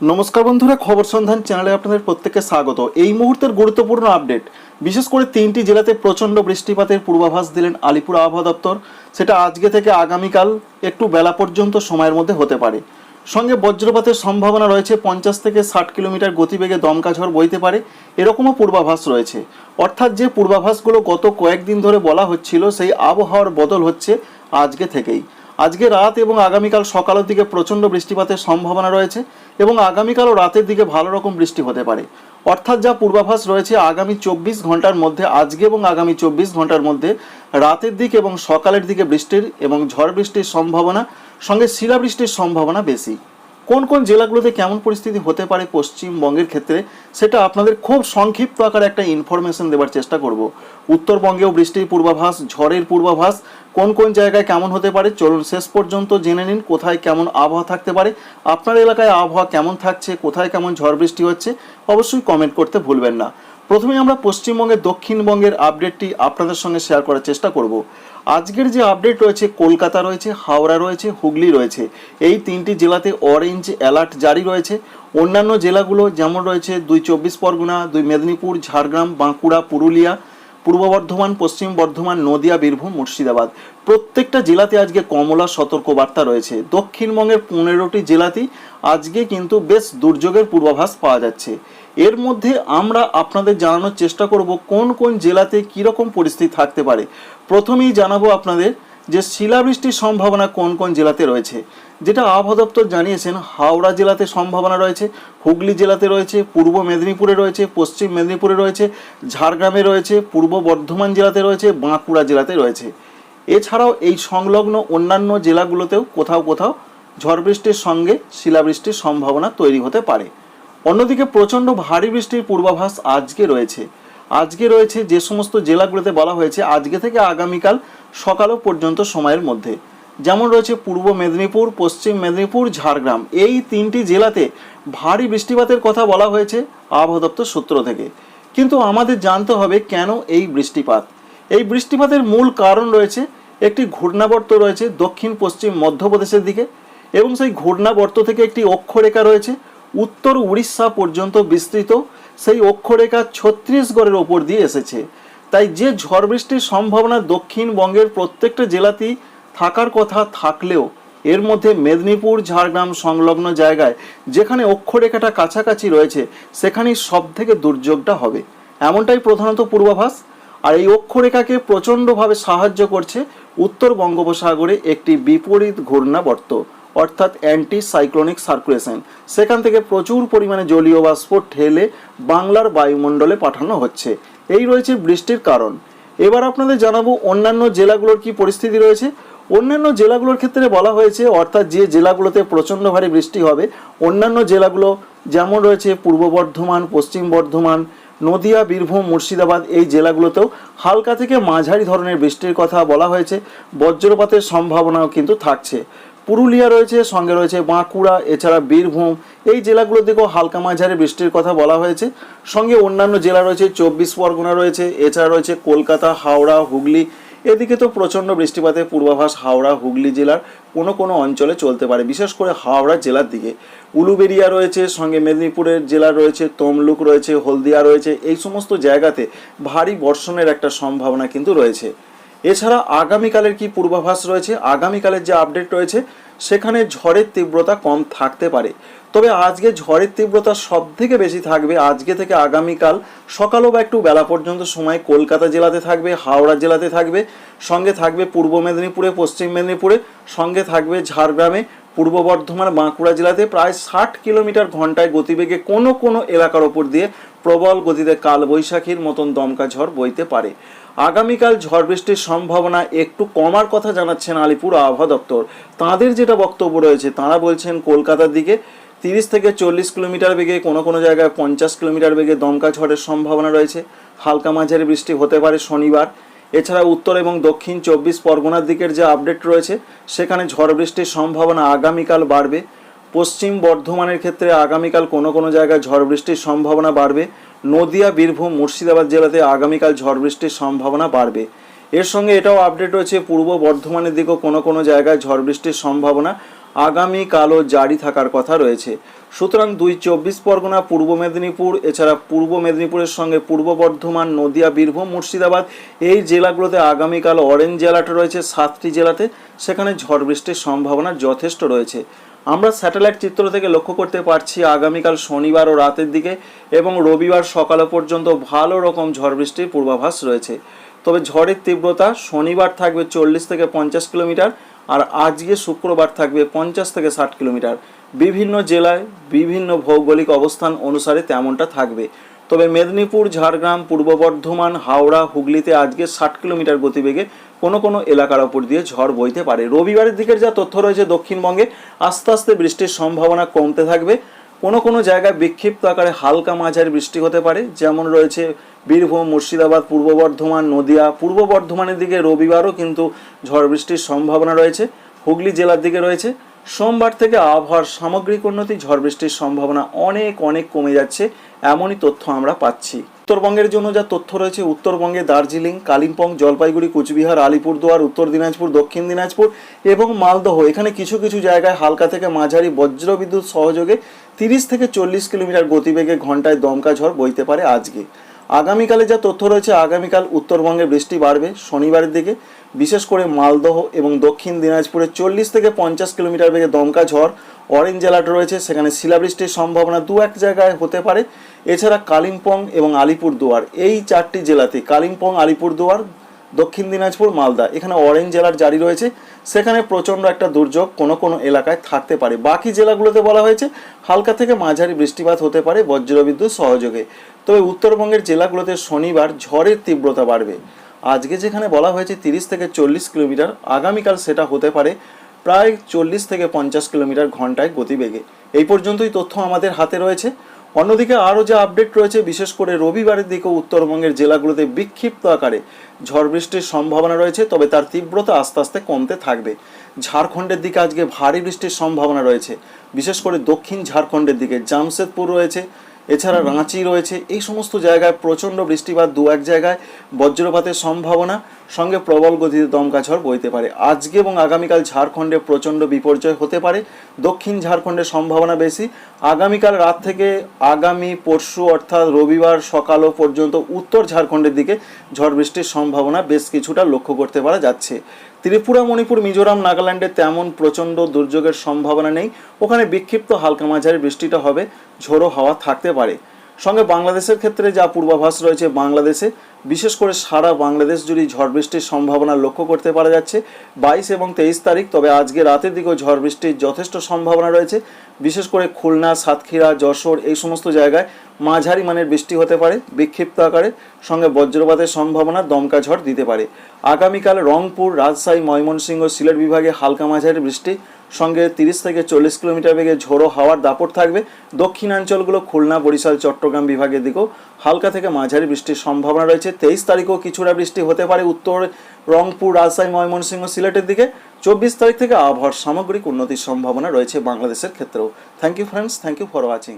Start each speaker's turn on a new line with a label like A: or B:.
A: নমস্কার বন্ধুরা, খবর সন্ধান চ্যানেলে আপনাদের প্রত্যেককে স্বাগত। এই মুহূর্তের গুরুত্বপূর্ণ আপডেট, বিশেষ করে তিনটি জেলাতে প্রচণ্ড বৃষ্টিপাতের পূর্বাভাস দিলেন আলিপুর আবহাওয়া দপ্তর। সেটা আজকে থেকে আগামীকাল একটু বেলা পর্যন্ত সময়ের মধ্যে হতে পারে। সঙ্গে বজ্রপাতের সম্ভাবনা রয়েছে পঞ্চাশ থেকে ষাট কিলোমিটার গতিবেগে দমকা ঝড় বইতে পারে, এরকমও পূর্বাভাস রয়েছে। অর্থাৎ যে পূর্বাভাসগুলো গত কয়েকদিন ধরে বলা হচ্ছিল, সেই আবহাওয়ার বদল হচ্ছে আজকে থেকেই। আজকে রাত এবং আগামীকাল সকালের দিকে প্রচণ্ড বৃষ্টিপাতের সম্ভাবনা রয়েছে এবং আগামীকালও রাতের দিকে ভালো রকম বৃষ্টি হতে পারে। অর্থাৎ যা পূর্বাভাস রয়েছে, আগামী চব্বিশ ঘণ্টার মধ্যে, আজকে এবং আগামী চব্বিশ ঘণ্টার মধ্যে রাতের দিক এবং সকালের দিকে বৃষ্টির এবং ঝড় বৃষ্টির সম্ভাবনা, সঙ্গে শিলাবৃষ্টির সম্ভাবনা বেশি। কোন কোন জেলাগুলোতে কেমন পরিস্থিতি হতে পারে পশ্চিমবঙ্গের ক্ষেত্রে, সেটা আপনাদের খুব সংক্ষিপ্ত আকারে একটা ইনফরমেশন দেওয়ার চেষ্টা করব। উত্তরবঙ্গেও বৃষ্টির পূর্বাভাস, ঝড়ের পূর্বাভাস, কোন কোন জায়গায় কেমন হতে পারে, চলুন শেষ পর্যন্ত জেনে নিন কোথায় কেমন আবহাওয়া থাকতে পারে, আপনার এলাকায় আবহাওয়া কেমন থাকছে, কোথায় কেমন ঝড় বৃষ্টি হচ্ছে, অবশ্যই কমেন্ট করতে ভুলবেন না। প্রথমে আমরা পশ্চিমবঙ্গের, দক্ষিণবঙ্গের আপডেটটি আপনাদের সঙ্গে শেয়ার করার চেষ্টা করব। আজকের যে আপডেট রয়েছে, কলকাতা রয়েছে, হাওড়া রয়েছে, হুগলি রয়েছে, এই তিনটি জেলাতে অরেঞ্জ অ্যালার্ট জারি রয়েছে। অন্যান্য জেলাগুলো যেমন রয়েছে, দুই চব্বিশ পরগনা, দুই মেদিনীপুর, ঝাড়গ্রাম, বাঁকুড়া, পুরুলিয়া, পূর্ব বর্ধমান, পশ্চিম বর্ধমান, নদিয়া, বীরভূম, মুর্শিদাবাদ। প্রত্যেকটা জেলাতে আজকে কমলা সতর্কবার্তা রয়েছে। দক্ষিণবঙ্গের পনেরোটি জেলাতেই আজকে কিন্তু বেশ দুর্যোগের পূর্বাভাস পাওয়া যাচ্ছে। এর মধ্যে আমরা আপনাদের জানানোর চেষ্টা করব কোন কোন জেলাতে কীরকম পরিস্থিতি থাকতে পারে। প্রথমেই জানাব আপনাদের যে শিলাবৃষ্টির সম্ভাবনা কোন কোন জেলাতে রয়েছে। যেটা আবহাওয়া দপ্তর জানিয়েছেন, হাওড়া জেলাতে সম্ভাবনা রয়েছে, হুগলি জেলাতে রয়েছে, পূর্ব মেদিনীপুরে রয়েছে, পশ্চিম মেদিনীপুরে রয়েছে, ঝাড়গ্রামে রয়েছে, পূর্ব বর্ধমান জেলাতে রয়েছে, বাঁকুড়া জেলাতে রয়েছে। এছাড়াও এই সংলগ্ন অন্যান্য জেলাগুলোতেও কোথাও কোথাও ঝড় বৃষ্টির সঙ্গে শিলাবৃষ্টির সম্ভাবনা তৈরি হতে পারে। অন্যদিকে প্রচণ্ড ভারী বৃষ্টির পূর্বাভাস আজকে রয়েছে। আজকে রয়েছে যে সমস্ত জেলাগুলোতে বলা হয়েছে আজকে থেকে আগামীকাল সকালও পর্যন্ত সময়ের মধ্যে। যেমন রয়েছে পূর্ব মেদিনীপুর, পশ্চিম মেদিনীপুর, ঝাড়গ্রাম। এই তিনটি জেলাতে ভারী বৃষ্টিপাতের কথা বলা হয়েছে আবহাওয়া দপ্তর সূত্র থেকে। কিন্তু আমাদের জানতে হবে কেন এই বৃষ্টিপাত? এই বৃষ্টিপাতের মূল কারণ রয়েছে একটি ঘূর্ণাবর্ত রয়েছে দক্ষিণ পশ্চিম মধ্যপ্রদেশের দিকে এবং সেই ঘূর্ণাবর্ত থেকে একটি অক্ষরেখা রয়েছে উত্তর উড়িষ্যা পর্যন্ত বিস্তৃত, সেই অক্ষরেখা ছত্তিশগড়ের ওপর দিয়ে এসেছে। তাই যে ঝড় বৃষ্টির সম্ভাবনা দক্ষিণবঙ্গের প্রত্যেকটা জেলাতেই থাকার কথা থাকলেও, এর মধ্যে মেদিনীপুর, ঝাড়গ্রাম সংলগ্ন জায়গায় যেখানে অক্ষরেখাটা কাছাকাছি রয়েছে, সেখানেই সব থেকে দুর্যোগটা হবে। এমনটাই প্রধানত পূর্বাভাস। আর এই অক্ষরেখাকে প্রচণ্ডভাবে সাহায্য করছে উত্তর বঙ্গোপসাগরে একটি বিপরীত ঘূর্ণাবর্ত। অর্থাৎ অ্যান্টি সাইক্লোনিক সার্কুলেশন সেখান থেকে প্রচুর পরিমাণে জলীয় বাষ্প ঠেলে বাংলার বায়ুমণ্ডলে পাঠানো হচ্ছে। এই রয়েছে বৃষ্টির কারণ। এবার আপনাদের জানাব অন্যান্য জেলাগুলোর কি পরিস্থিতি রয়েছে। অন্যান্য জেলাগুলোর ক্ষেত্রে বলা হয়েছে, অর্থাৎ যে জেলাগুলোতে প্রচণ্ড ভারী বৃষ্টি হবে, অন্যান্য জেলাগুলো যেমন রয়েছে পূর্ব বর্ধমান, পশ্চিম বর্ধমান, নদিয়া, বীরভূম, মুর্শিদাবাদ, এই জেলাগুলোতেও হালকা থেকে মাঝারি ধরনের বৃষ্টির কথা বলা হয়েছে। বজ্রপাতের সম্ভাবনাও কিন্তু থাকছে। পুরুলিয়া রয়েছে, সঙ্গে রয়েছে বাঁকুড়া, এছাড়া বীরভূম। এই জেলাগুলোর দিকেও হালকা মাঝারি বৃষ্টির কথা বলা হয়েছে। সঙ্গে অন্যান্য জেলা রয়েছে, চব্বিশ পরগনা রয়েছে, এছাড়া রয়েছে কলকাতা, হাওড়া, হুগলি। এদিকে তো প্রচণ্ড বৃষ্টিপাতের পূর্বাভাস হাওড়া, হুগলি জেলার কোনো কোনো অঞ্চলে চলতে পারে, বিশেষ করে হাওড়া জেলার দিকে। উলুবেরিয়া রয়েছে, সঙ্গে মেদিনীপুরের জেলা রয়েছে, তমলুক রয়েছে, হলদিয়া রয়েছে, এই সমস্ত জায়গাতে ভারী বর্ষণের একটা সম্ভাবনা কিন্তু রয়েছে। এছাড়া আগামীকালের কি পূর্বাভাস রয়েছে? আগামীকালের যে আপডেট রয়েছে সেখানে ঝড়ের তীব্রতা কম থাকতে পারে। তবে আজকে ঝড়ের তীব্রতা সব থেকে বেশি থাকবে আজকে থেকে আগামীকাল। সকালও বা একটু বেলা পর্যন্ত সময় কলকাতা জেলাতে থাকবে, হাওড়া জেলাতে থাকবে, সঙ্গে থাকবে পূর্ব মেদিনীপুরে, পশ্চিম মেদিনীপুরে, সঙ্গে থাকবে ঝাড়গ্রামে, পূর্ব বর্ধমান, বাঁকুড়া জেলাতে প্রায় ষাট কিলোমিটার ঘন্টায় গতিবেগে কোনো কোনো এলাকার ওপর দিয়ে প্রবল গতিতে কালবৈশাখীর মতন দমকা ঝড় বইতে পারে। আগামীকাল ঝড় বৃষ্টির সম্ভাবনা একটু কমার কথা জানাচ্ছেন আলিপুর আবহাওয়া দপ্তর। তাঁদের যেটা বক্তব্য রয়েছে, তাঁরা বলছেন কলকাতার দিকে তিরিশ থেকে চল্লিশ কিলোমিটার বেগে, কোনো কোনো জায়গায় পঞ্চাশ কিলোমিটার বেগে দমকা ঝড়ের সম্ভাবনা রয়েছে। হালকা মাঝারি বৃষ্টি হতে পারে শনিবার। এছাড়া উত্তর এবং দক্ষিণ চব্বিশ পরগনার দিকের যে আপডেট রয়েছে, সেখানে ঝড় বৃষ্টির সম্ভাবনা আগামীকাল বাড়বে। পশ্চিম বর্ধমানের ক্ষেত্রে আগামীকাল কোনো কোনো জায়গায় ঝড় বৃষ্টির সম্ভাবনা বাড়বে। নদিয়া, বীরভূম, মুর্শিদাবাদ জেলাতে আগামীকাল ঝড় বৃষ্টির সম্ভাবনা বাড়বে। এর সঙ্গে এটাও আপডেট রয়েছে, পূর্ব বর্ধমানের দিকেও কোনো কোনো জায়গায় ঝড় বৃষ্টির সম্ভাবনা আগামীকালও জারি থাকার কথা রয়েছে। সুতরাং দুই চব্বিশ পরগনা, পূর্ব মেদিনীপুর, এছাড়া পূর্ব মেদিনীপুরের সঙ্গে পূর্ব বর্ধমান, নদিয়া, বীরভূম, মুর্শিদাবাদ, এই জেলাগুলোতে আগামীকাল অরেঞ্জ জেলাটা রয়েছে, সাতটি জেলাতে। সেখানে ঝড় বৃষ্টির সম্ভাবনা যথেষ্ট রয়েছে। আমরা স্যাটেলাইট চিত্র থেকে লক্ষ্য করতে পারছি আগামীকাল শনিবার ও রাতের দিকে এবং রবিবার সকাল পর্যন্ত ভালো রকম ঝড় বৃষ্টির পূর্বাভাস রয়েছে। তবে ঝড়ের তীব্রতা শনিবার থাকবে চল্লিশ থেকে পঞ্চাশ কিলোমিটার আর আজকে শুক্রবার থাকবে পঞ্চাশ থেকে ষাট কিলোমিটার। বিভিন্ন জেলায় বিভিন্ন ভৌগোলিক অবস্থান অনুসারে তেমনটা থাকবে। তবে মেদিনীপুর, ঝাড়গ্রাম, পূর্ব বর্ধমান, হাওড়া, হুগলিতে আজকে ষাট কিলোমিটার গতিবেগে কোনো কোনো এলাকার ওপর দিয়ে ঝড় বইতে পারে। রবিবারের দিকের যা তথ্য রয়েছে দক্ষিণবঙ্গে, আস্তে আস্তে বৃষ্টির সম্ভাবনা কমতে থাকবে। কোনো কোনো জায়গায় বিক্ষিপ্ত আকারে হালকা মাঝারি বৃষ্টি হতে পারে, যেমন রয়েছে বীরভূম, মুর্শিদাবাদ, পূর্ব বর্ধমান, নদিয়া। পূর্ব বর্ধমানের দিকে রবিবারও কিন্তু ঝড় বৃষ্টির সম্ভাবনা রয়েছে। হুগলি জেলার দিকে রয়েছে। সোমবার থেকে আবহাওয়ার সামগ্রিক উন্নতি, ঝড় বৃষ্টির সম্ভাবনা অনেক অনেক কমে যাচ্ছে, এমনই তথ্য আমরা পাচ্ছি। উত্তরবঙ্গের জন্য যা তথ্য রয়েছে, উত্তরবঙ্গে দার্জিলিং, কালিম্পং, জলপাইগুড়ি, কুচবিহার, আলিপুরদুয়ার, উত্তর দিনাজপুর, দক্ষিণ দিনাজপুর এবং মালদহ। এখানে কিছু কিছু জায়গায় হালকা থেকে মাঝারি বজ্রবিদ্যুৎ সহযোগে তিরিশ থেকে চল্লিশ কিলোমিটার গতিবেগে ঘন্টায় দমকা ঝড় বইতে পারে আজকে। আগামীকালে যা তথ্য রয়েছে, আগামীকাল উত্তরবঙ্গে বৃষ্টি বাড়বে শনিবারের দিকে। বিশেষ করে মালদহ এবং দক্ষিণ দিনাজপুরে চল্লিশ থেকে পঞ্চাশ কিলোমিটার বেগে দমকা ঝড় অরেঞ্জ জেলাটা রয়েছে, সেখানে শিলাবৃষ্টির সম্ভাবনা দু এক জায়গায় হতে পারে। এছাড়া কালিম্পং এবং আলিপুরদুয়ার, এই চারটি জেলাতে কালিম্পং, আলিপুরদুয়ার, দক্ষিণ দিনাজপুর, মালদা, এখানে অরেঞ্জ জেলার জারি রয়েছে। সেখানে প্রচণ্ড একটা দুর্যোগ কোনো কোনো এলাকায় থাকতে পারে। বাকি জেলাগুলোতে বলা হয়েছে, হালকা থেকে মাঝারি বৃষ্টিপাত হতে পারে বজ্রবিদ্যুৎ সহযোগে। তবে উত্তরবঙ্গের জেলাগুলোতে শনিবার ঝড়ের তীব্রতা বাড়বে। আজকে যেখানে বলা হয়েছে তিরিশ থেকে চল্লিশ কিলোমিটার, আগামীকাল সেটা হতে পারে প্রায় চল্লিশ থেকে পঞ্চাশ কিলোমিটার ঘন্টায় গতিবেগে। এই পর্যন্তই তথ্য আমাদের হাতে রয়েছে। অন্যদিকে আরও যে আপডেট রয়েছে, বিশেষ করে রবিবারের দিকেও উত্তরবঙ্গের জেলাগুলোতে বিক্ষিপ্ত আকারে ঝড় বৃষ্টির সম্ভাবনা রয়েছে, তবে তার তীব্রতা আস্তে আস্তে কমতে থাকবে। ঝাড়খণ্ডের দিকে আজকে ভারী বৃষ্টির সম্ভাবনা রয়েছে। বিশেষ করে দক্ষিণ ঝাড়খণ্ডের দিকে, জামশেদপুর রয়েছে এছাড়া রাঁচি রয়েছে। এই সমস্ত জায়গায় প্রচণ্ড বৃষ্টিপাত দু এক জায়গায়। বজ্রপাতের সম্ভাবনা, সঙ্গে প্রবল গতিতে দমকা ঝড় বইতে পারে। আজকে এবং আগামীকাল ঝাড়খণ্ডে প্রচণ্ড বিপর্যয় হতে পারে। দক্ষিণ ঝাড়খণ্ডের সম্ভাবনা বেশি। আগামীকাল রাত থেকে আগামী পরশু অর্থাৎ রবিবার সকালও পর্যন্ত উত্তর ঝাড়খণ্ডের দিকে ঝড় বৃষ্টির সম্ভাবনা বেশ কিছুটা লক্ষ্য করতে পারা যাচ্ছে। ত্রিপুরা, মণিপুর, মিজোরাম, নাগাল্যান্ডে তেমন প্রচণ্ড দুর্যোগের সম্ভাবনা নেই। ওখানে বিক্ষিপ্ত হালকা মাঝারি বৃষ্টিটা হবে, ঝোড়ো হাওয়া থাকতে পারে। সঙ্গে বাংলাদেশের ক্ষেত্রে যা পূর্বাভাস রয়েছে বাংলাদেশে, বিশেষ করে সারা বাংলাদেশ জুড়ে ঝড় বৃষ্টির সম্ভাবনা লক্ষ্য করতে পারা যাচ্ছে। বাইশ এবং তেইশ তারিখ, তবে আজকে রাতের দিকেও ঝড় বৃষ্টির যথেষ্ট সম্ভাবনা রয়েছে। বিশেষ করে খুলনা, সাতক্ষীরা, যশোর এই সমস্ত জায়গায় মাঝারি মানের বৃষ্টি হতে পারে, বিক্ষিপ্ত আকারে, সঙ্গে বজ্রপাতের সম্ভাবনা দমকা ঝড় দিতে পারে। আগামীকাল রংপুর, রাজশাহী, ময়মনসিংহ, সিলেট বিভাগে হালকা মাঝারি বৃষ্টি, সঙ্গে তিরিশ থেকে চল্লিশ কিলোমিটার বেগে ঝোড়ো হাওয়ার দাপট থাকবে। দক্ষিণাঞ্চলগুলো খুলনা, বরিশাল, চট্টগ্রাম বিভাগের দিকেও হালকা থেকে মাঝারি বৃষ্টির সম্ভাবনা রয়েছে। তেইশ তারিখেও কিছুটা বৃষ্টি হতে পারে উত্তর রংপুর, রাজশাহী, ময়মনসিংহ, সিলেটের দিকে। চব্বিশ তারিখ থেকে আবহাওয়ার সামগ্রিক উন্নতির সম্ভাবনা রয়েছে বাংলাদেশের ক্ষেত্রেও। Thank you friends thank you for watching